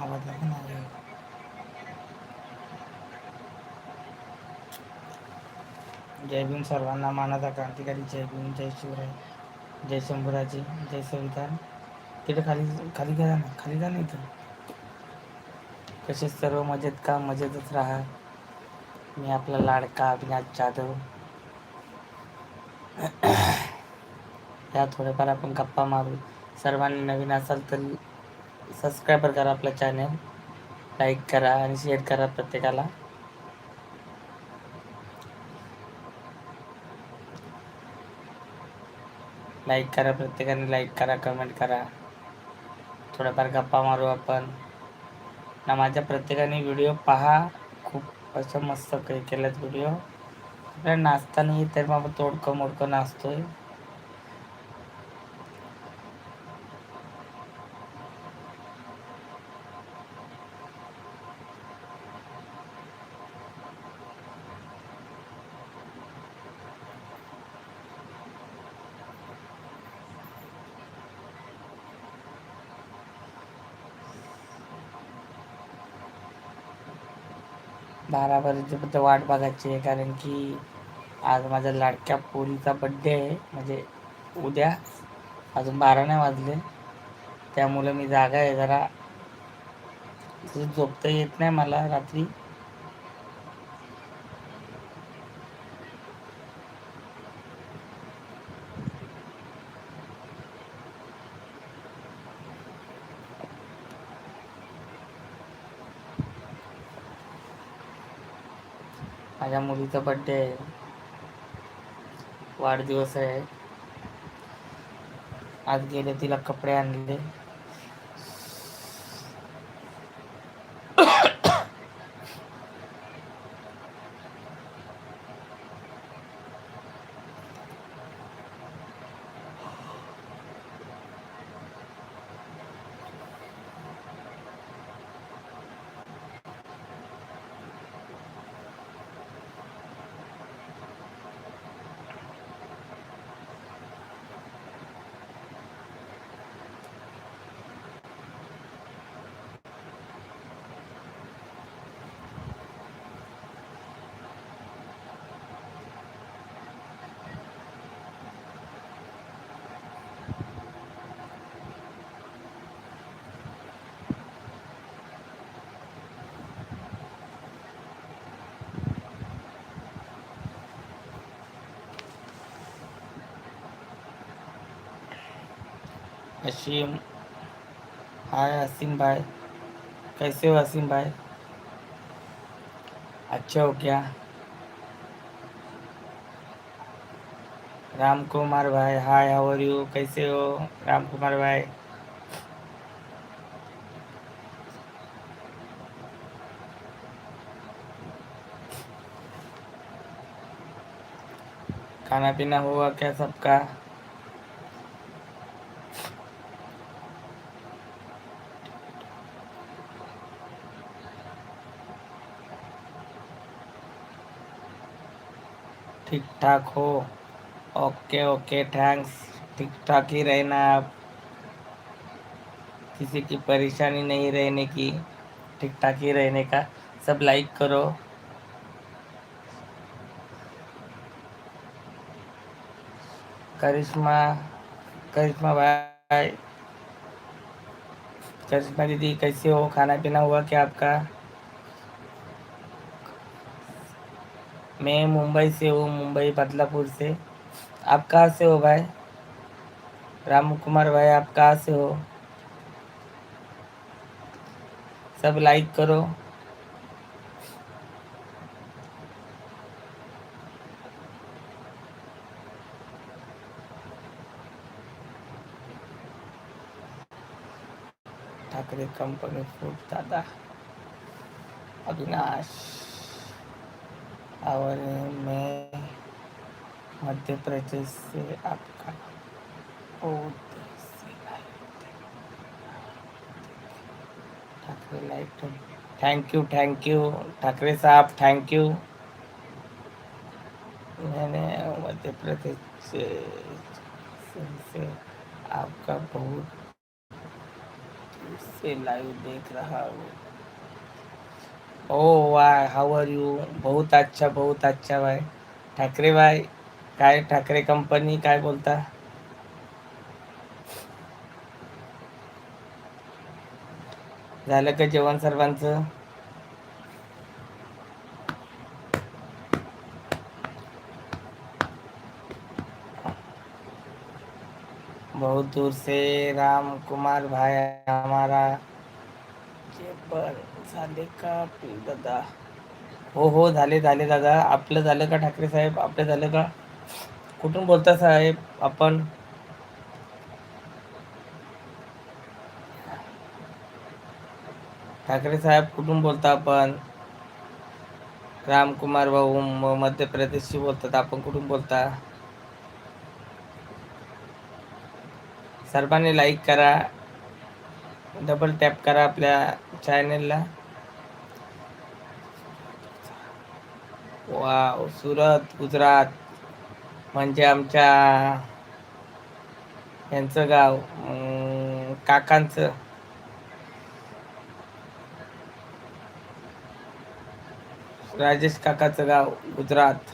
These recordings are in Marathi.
आवाज पण आला जय भीम सर्वांना मानाचा क्रांतिकारी जय भीम जय शिवराय जय शंभराजी जय संविधान तिथं खाली खाली गेला ना खाली जा ना इथं. कसे सर्व मजेत का मजेतच राहा. मी आपला लाडका अभिनाज जाधव. या थोड्याफार आपण गप्पा मारू. सर्वांनी नवीन असाल तर सबस्क्राईबर करा आपला चॅनल. लाईक करा आणि शेअर करा प्रत्येकाला. लाईक करा प्रत्येकाने लाईक करा कमेंट करा. थोड्याफार गप्पा मारू आपण. ना माझ्या प्रत्येकाने व्हिडिओ पहा. खूप असं मस्त काही केलाच व्हिडिओ. आपल्याला नाचता नाही तर मग आपण तोडकं मोडकं नाचतोय. बारापर्यंत वाट बघायची आहे कारण की आज माझ्या लाडक्या पोरीचा बड्डे आहे. म्हणजे उद्या अजून बारा नाही वाजले. त्यामुळे मी जागा आहे जरा. झोपता येत नाही मला रात्री. माझ्या मुलीचा बड्डे आहे. वाढदिवस आहे. आज गेले तिला कपडे आणले. असीम हाय असीम भाई कैसे हो असीम भाई अच्छा हो क्या? राम कुमार भाई हाय आर यू कैसे हो, राम कुमार भाई खाना पीना हुआ क्या सबका? ठीक ठाक हो? Okay okay, thanks. ठीक ठाक ही रहना आप। किसी की परेशानी नहीं रहने की। ठीक ठाक ही रहने का। सब लाइक करो। करिश्मा करिश्मा भाई। करिश्मा दीदी, कैसे हो? खाना पीना हुआ क्या आपका? मैं मुंबई से हूँ, मुंबई बदलापुर से। आप कहाँ से हो भाई? राम कुमार भाई, आप कहाँ से हो? सब लाइक करो। ठाकरे कंपनी फ़ूड दादा। अविनाश। और मैं मध्य प्रदेश से आपका thank you thank you Thackeray Saheb thank you मैंने मध्य प्रदेश से, से आपका बहुत से लाइव देख रहा हूँ। ओ वाय हाऊ आर यू बहुत अच्छा बहुत अच्छा भाई. ठाकरे भाई काय ठाकरे कंपनी काय बोलता? झालं का जेवण सर्वांचं? बहुत दूर से राम कुमार भाई हमारा. जेवण झाले का? दादा. हो हो झाले झाले दादा. आपलं झालं का ठाकरे साहेब? आपलं झालं का? कुठून बोलता साहेब आपण? ठाकरे साहेब कुठून बोलता आपण? रामकुमार भाऊ मध्य प्रदेशशी बोलतात. आपण कुठून बोलता? सर्वांनी लाईक करा. डबल टॅप करा आपल्या चॅनेलला वाव सुरत गुजरात म्हणजे आमच्या यांचं गाव काकांचं. राजेश काकाचं गाव गुजरात.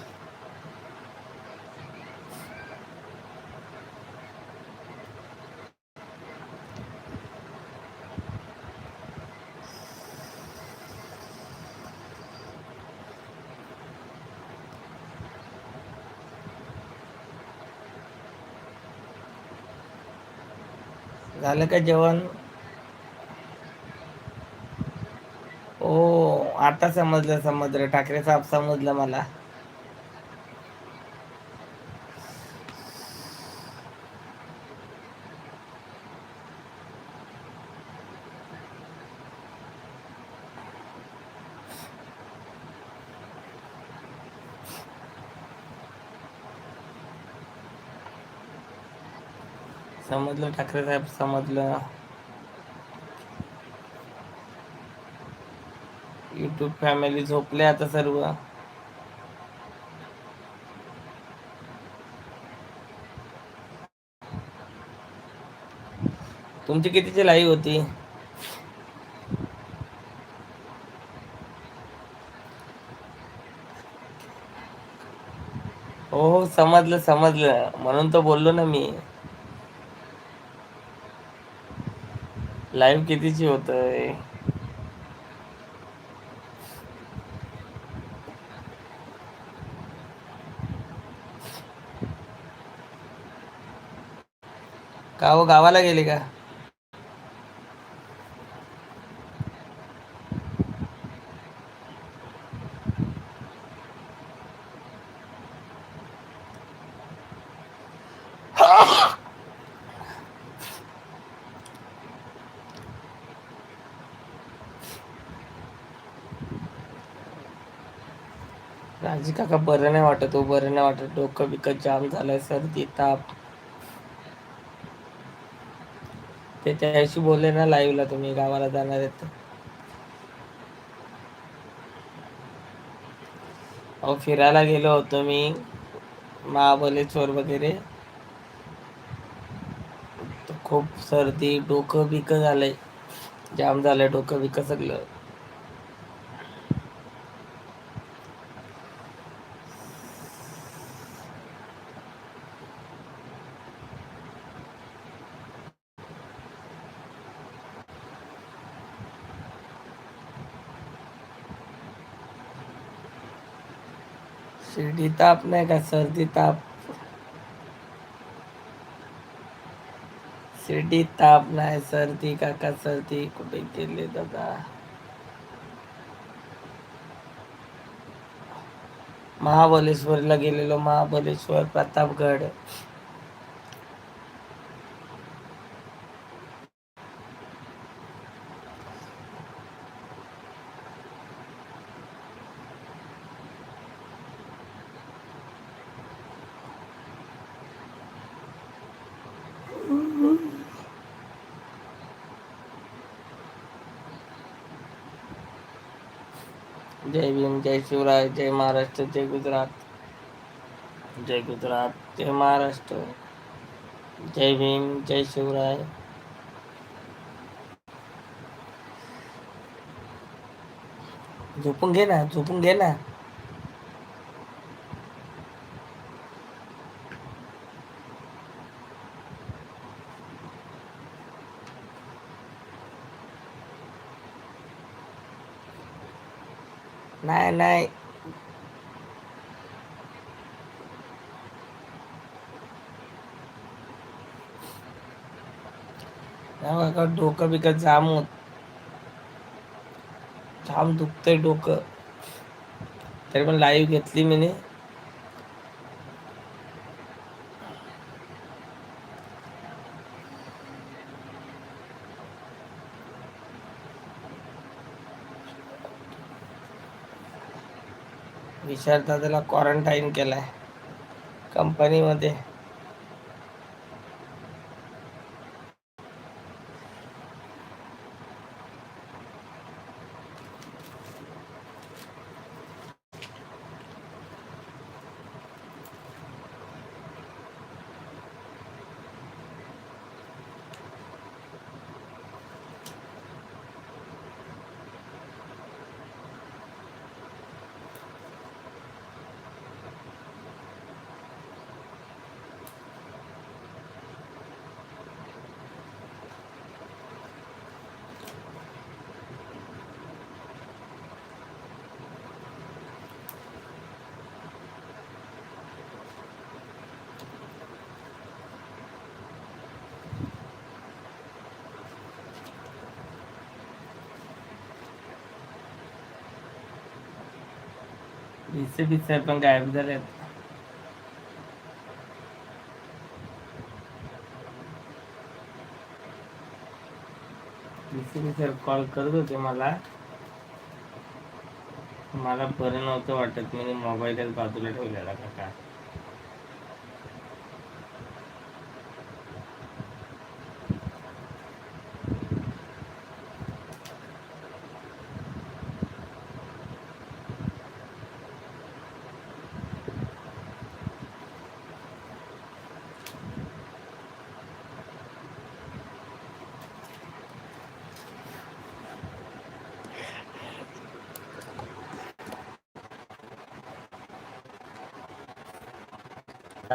झालं का जेवण? ओ आता समजलं समजलं. ठाकरे साहेब समजलं मला. समजलं ठाकरे साहेब समजलं. युट्यूब फॅमिली झोपले आता सर्व. तुमची कितीची लाईव्ह होती? हो हो समजलं समजलं. म्हणून तर बोललो ना मी. लाईव्ह कितीची होतंय? का हो गावाला गेले का? माझी काका बरं नाही वाटत हो बरं नाही वाटत. डोकं बिकं जाम झालंय सर्दी ताप. ते त्याशी बोलले ना लाईव्हला तुम्ही गावाला जाणार आहेत अहो फिरायला गेलो होतो मी महाबलेश्वर वगैरे. खूप सर्दी डोकं बिकं झालंय. जाम झालंय डोकं बिकं सगळं शिर्डी ताप नाही का सर्दी ताप? शिर्डी ताप नाही सर्दी काका सर्दी. कुठे गेले दादा? महाबलेश्वरला गेलेलो महाबलेश्वर प्रतापगड. जय भीम जय शिवराय जय महाराष्ट्र जय गुजरात। जय गुजरात जय महाराष्ट्र। जय भीम जय शिवराय। झोपून घे ना झोपून घे ना। नाही नाही. डोकं बिकं जाम होत जाम दुखतंय डोकं. तरी पण लाईव्ह घेतली मी विशाल दादाला क्वारंटाईन केलाय कंपनीमध्ये भिसे भिसे पण गायब झाले सर कॉल करत होते मला मला बरं नव्हतं वाटत मी मोबाईलच बाजूला ठेवलेला का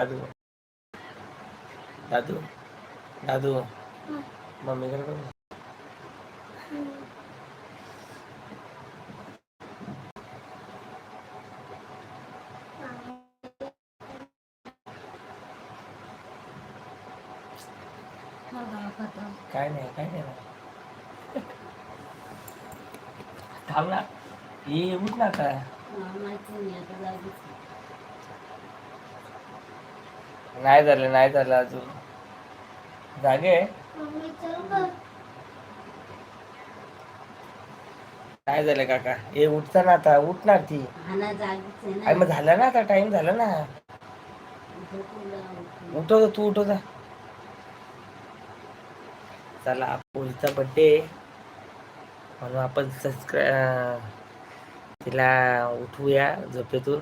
दादू. दादू. दादू. मम्मीकडे बघ. काय नाही काय नाही. थांब ना. ये उठ ना काय नाही झालं नाही झालं अजून. जागे? काय झालं काका. हे उठता ना आता. उठणार ती अरे मग झालं ना आता? टाइम झाला ना? उठव तू उठव जा चला पोरीचा बड्डे म्हणून आपण सबस्क्राय तिला उठवूया झोपेतून.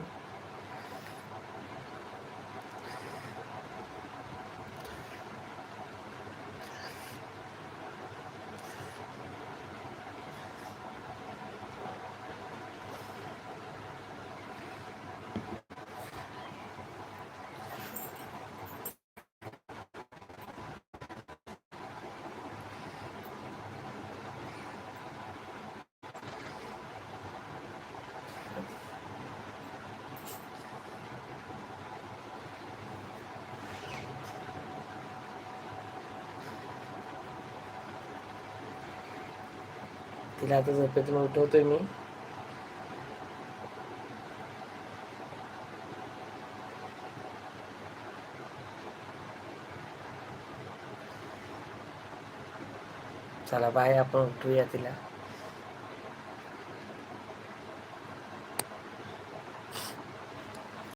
तिला आता झोपेतून उठवतोय मी. चला बाय आपण उठूया तिला.